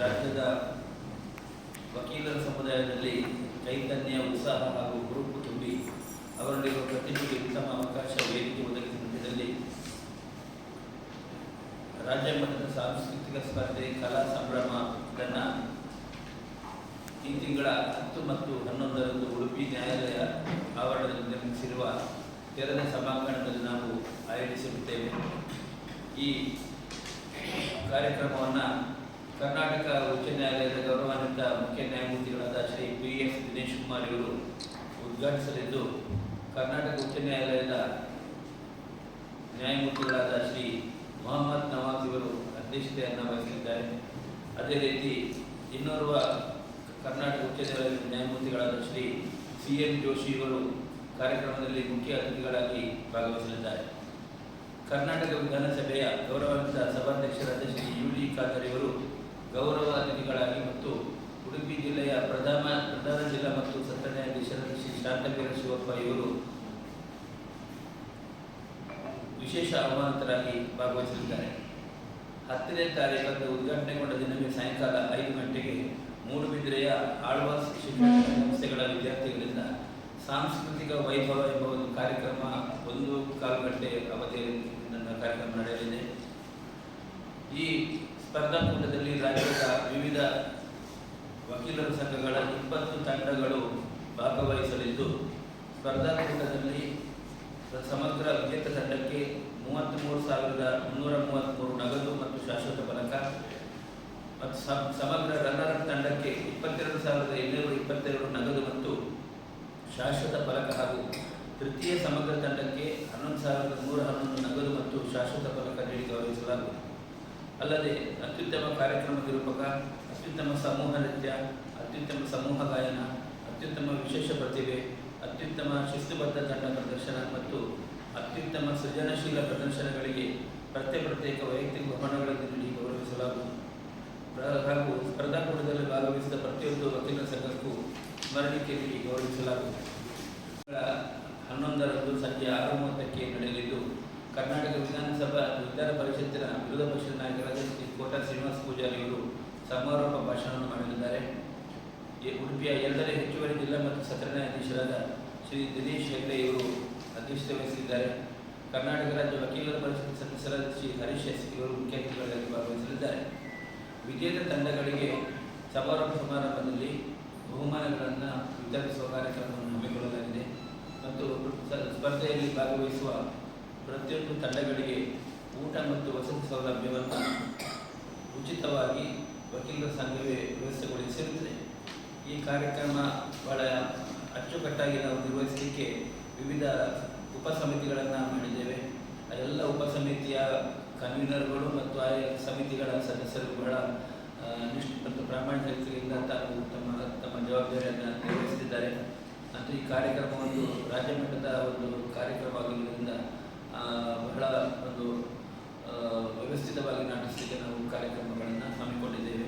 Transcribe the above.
ರಾಜ್ಯದ ವಕೀಲರ ಸಮುದಾಯದಲ್ಲಿ ಚೈತನ್ಯ, ಉತ್ಸಾಹ ಹಾಗೂ ಹುರುಪು ತುಂಬಿ ಅವರಲ್ಲಿರುವ ಪ್ರತಿಭೆಗೆ ಉತ್ತಮ ಅವಕಾಶ ವೇದಿಕೆ ಒದಗಿಸಿದ ರಾಜ್ಯ ಮಟ್ಟದ ಸಾಂಸ್ಕೃತಿಕ ಸ್ಪರ್ಧೆ, ಕಲಾ ಸಂಭ್ರಮ, ಇದನ್ನು ಈ ತಿಂಗಳ ಹತ್ತು ಮತ್ತು ಹನ್ನೊಂದರಂದು ಉಡುಪಿ ನ್ಯಾಯಾಲಯ ಆವರಣದಲ್ಲಿ ನಿರ್ಮಿಸಿರುವ ತೆರೆದ ಸಭಾಂಗಣದಲ್ಲಿ ನಾವು ಆಯೋಜಿಸಿರುತ್ತೇವೆ ಈ ಕಾರ್ಯಕ್ರಮವನ್ನು ಕರ್ನಾಟಕ ಉಚ್ಚ ನ್ಯಾಯಾಲಯದ ಗೌರವಾನ್ವಿತ ಮುಖ್ಯ ನ್ಯಾಯಮೂರ್ತಿಗಳಾದ ಶ್ರೀ ಪಿ ಎಸ್ ದಿನೇಶ್ ಕುಮಾರ್ ಇವರು ಉದ್ಘಾಟಿಸಲಿದ್ದು, ಕರ್ನಾಟಕ ಉಚ್ಚ ನ್ಯಾಯಾಲಯದ ನ್ಯಾಯಮೂರ್ತಿಗಳಾದ ಶ್ರೀ ಮೊಹಮ್ಮದ್ ನವಾಜ್ ಇವರು ಅಧ್ಯಕ್ಷತೆಯನ್ನು ವಹಿಸಲಿದ್ದಾರೆ. ಅದೇ ರೀತಿ ಇನ್ನೋರ್ವ ಕರ್ನಾಟಕ ಉಚ್ಚ ನ್ಯಾಯಾಲಯದ ನ್ಯಾಯಮೂರ್ತಿಗಳಾದ ಶ್ರೀ ಸಿ ಎಂ ಜೋಶಿ ಇವರು ಕಾರ್ಯಕ್ರಮದಲ್ಲಿ ಮುಖ್ಯ ಅತಿಥಿಗಳಾಗಿ ಭಾಗವಹಿಸಲಿದ್ದಾರೆ. ಕರ್ನಾಟಕ ವಿಧಾನಸಭೆಯ ಗೌರವಾನ್ವಿತ ಸಭಾಧ್ಯಕ್ಷರಾದ ಶ್ರೀ ಯು ಡಿ ಖಾದರ್ ಇವರು ಗೌರವ ಅತಿಥಿಗಳಾಗಿ ಮತ್ತು ಉಡುಪಿ ಜಿಲ್ಲೆಯ ಪ್ರಧಾನ ಪ್ರಧಾನ ಜಿಲ್ಲಾ ಮತ್ತು ಸತ್ರ ನ್ಯಾಯಾಧೀಶರಾದ ಶ್ರೀ ಶಾಂತವೀರ ಶಿವಪ್ಪ ಇವರು ವಿಶೇಷ ಆಹ್ವಾನಿತರಾಗಿ ಭಾಗವಹಿಸಿದ್ದಾರೆ ಹತ್ತನೇ ತಾರೀಕಂದು ಉದ್ಘಾಟನೆಗೊಂಡ ದಿನವೇ ಸಾಯಂಕಾಲ ಐದು ಗಂಟೆಗೆ ಮೂಡುಬಿದಿರೆಯ ಆಳ್ವಾಸ್ ಶಿಕ್ಷಣ ಸಂಸ್ಥೆಗಳ ವಿದ್ಯಾರ್ಥಿಗಳಿಂದ ಸಾಂಸ್ಕೃತಿಕ ವೈಭವ ಎಂಬ ಒಂದು ಕಾರ್ಯಕ್ರಮ ಒಂದು ಕಾಲು ಗಂಟೆ ಅವಧಿಯಲ್ಲಿ ನನ್ನ ಕಾರ್ಯಕ್ರಮ ನಡೆಯಲಿದೆ. ಈ ಸ್ಪರ್ಧಾಕೂಟದಲ್ಲಿ ರಾಜ್ಯದ ವಿವಿಧ ವಕೀಲರ ಸಂಘಗಳ ಇಪ್ಪತ್ತು ತಂಡಗಳು ಭಾಗವಹಿಸಲಿದ್ದು, ಸ್ಪರ್ಧಾಕೂಟದಲ್ಲಿ ಸಮಗ್ರ ವಿಜೇತ ತಂಡಕ್ಕೆ ಮೂವತ್ತ್ಮೂರು ಸಾವಿರದ ಮುನ್ನೂರ ಮೂವತ್ತ್ಮೂರು ನಗದು ಮತ್ತು ಶಾಶ್ವತ ಫಲಕ ಮತ್ತು ಸಮಗ್ರ ರನ್ನರ್ ತಂಡಕ್ಕೆ ಇಪ್ಪತ್ತೆರಡು ಸಾವಿರದ ಏಳ್ನೂರ ಇಪ್ಪತ್ತೆರಡು ನಗದು ಮತ್ತು ಶಾಶ್ವತ ಫಲಕ ಹಾಗೂ ತೃತೀಯ ಸಮಗ್ರ ತಂಡಕ್ಕೆ ಹನ್ನೊಂದು ಸಾವಿರದ ನೂರ ಹನ್ನೊಂದು ನಗದು ಮತ್ತು ಶಾಶ್ವತ ಫಲಕ ನೀಡಿ ಗೌರವಿಸಲಾಗುವುದು. ಅಲ್ಲದೆ ಅತ್ಯುತ್ತಮ ಕಾರ್ಯಕ್ರಮ ನಿರೂಪಕ ಅತ್ಯುತ್ತಮ ಸಮೂಹ ನೃತ್ಯ, ಅತ್ಯುತ್ತಮ ಸಮೂಹ ಗಾಯನ, ಅತ್ಯುತ್ತಮ ವಿಶೇಷ ಪ್ರತಿಭೆ, ಅತ್ಯುತ್ತಮ ಶಿಸ್ತುಬದ್ಧ ತಂಡ ಪ್ರದರ್ಶನ ಮತ್ತು ಅತ್ಯುತ್ತಮ ಸೃಜನಶೀಲ ಪ್ರದರ್ಶನಗಳಿಗೆ ಪ್ರತ್ಯೇಕ ಪ್ರತ್ಯೇಕ ವೈಯಕ್ತಿಕ ಬಹುಮಾನಗಳನ್ನು ನೀಡಿ ಗೌರವಿಸಲಾಗುವುದು. ಹಾಗೂ ಸ್ಪರ್ಧಾಕೂಟದಲ್ಲಿ ಭಾಗವಹಿಸಿದ ಪ್ರತಿಯೊಂದು ವಕೀಲರ ಸಂಘಕ್ಕೂ ಸ್ಮರಣಿಕೆ ನೀಡಿ ಗೌರವಿಸಲಾಗುವುದು. ಹನ್ನೊಂದರಂದು ಸಂಜೆ ಆರು ಮೂವತ್ತಕ್ಕೆ ನಡೆಯಲಿದ್ದು ಕರ್ನಾಟಕ ವಿಧಾನಸಭಾ ವಿಧಾನ ಪರಿಷತ್ತಿನ ವಿರೋಧ ಪಕ್ಷದ ನಾಯಕರಾದ ಶ್ರೀ ಕೋಟಾ ಶ್ರೀನಿವಾಸ ಪೂಜಾರಿ ಅವರು ಸಮಾರೋಪ ಭಾಷಣವನ್ನು ಮಾಡಲಿದ್ದಾರೆ. ಉಡುಪಿಯ ಎರಡನೇ ಹೆಚ್ಚುವರಿ ಜಿಲ್ಲಾ ಮತ್ತು ಸತ್ರ ನ್ಯಾಯಾಧೀಶರಾದ ಶ್ರೀ ದಿನೇಶ್ ಹೆಗ್ಡೆ ಇವರು ಅಧ್ಯಕ್ಷತೆ ವಹಿಸಲಿದ್ದಾರೆ. ಕರ್ನಾಟಕ ರಾಜ್ಯ ವಕೀಲರ ಪರಿಷತ್ ಸದಸ್ಯರಾದ ಶ್ರೀ ಹರೀಶ್ ಎಸ್ ಇವರು ಮುಖ್ಯ ಅತಿಥಿಗಳಾಗಿ ಭಾಗವಹಿಸಲಿದ್ದಾರೆ. ವಿಜೇತ ತಂಡಗಳಿಗೆ ಸಮಾರೋಪ ಸಮಾರಂಭದಲ್ಲಿ ಬಹುಮಾನಗಳನ್ನು ವಿತರಿಸುವ ಕಾರ್ಯಕ್ರಮವನ್ನು ಹಮ್ಮಿಕೊಳ್ಳಲಾಗಿದೆ. ಮತ್ತು ಸ್ಪರ್ಧೆಯಲ್ಲಿ ಭಾಗವಹಿಸುವ ಪ್ರತಿಯೊಂದು ತಂಡಗಳಿಗೆ ಊಟ ಮತ್ತು ವಸತಿ ಸೌಲಭ್ಯವನ್ನು ಉಚಿತವಾಗಿ ವಕೀಲರ ಸಂಘವೇ ವ್ಯವಸ್ಥೆಗೊಳಿಸಿರುತ್ತದೆ. ಈ ಕಾರ್ಯಕ್ರಮ ಬಹಳ ಅಚ್ಚುಕಟ್ಟಾಗಿ ನಾವು ನಿರ್ವಹಿಸಲಿಕ್ಕೆ ವಿವಿಧ ಉಪ ಸಮಿತಿಗಳನ್ನು ಮಾಡಿದ್ದೇವೆ. ಅದೆಲ್ಲ ಎಲ್ಲ ಉಪಸಮಿತಿಯ ಕನ್ವೀನರ್ಗಳು ಮತ್ತು ಆಯಾ ಸಮಿತಿಗಳ ಸದಸ್ಯರು ಬಹಳ ಆ, ನಿಷ್ಠ ಮತ್ತು ಪ್ರಾಮಾಣಿಕತೆಯಿಂದ ತಾವು ತಮ್ಮ ತಮ್ಮ ಜವಾಬ್ದಾರಿಯನ್ನು ನಿರ್ವಹಿಸುತ್ತಿದ್ದಾರೆ. ಮತ್ತು ಈ ಕಾರ್ಯಕ್ರಮವನ್ನು ರಾಜ್ಯ ಮಟ್ಟದ ಒಂದು ಬಹಳ ಒಂದು ವ್ಯವಸ್ಥಿತವಾಗಿ ನಾಟಿಸಲಿಕ್ಕೆ ನಾವು ಕಾರ್ಯಕ್ರಮಗಳನ್ನು ಹಮ್ಮಿಕೊಂಡಿದ್ದೇವೆ.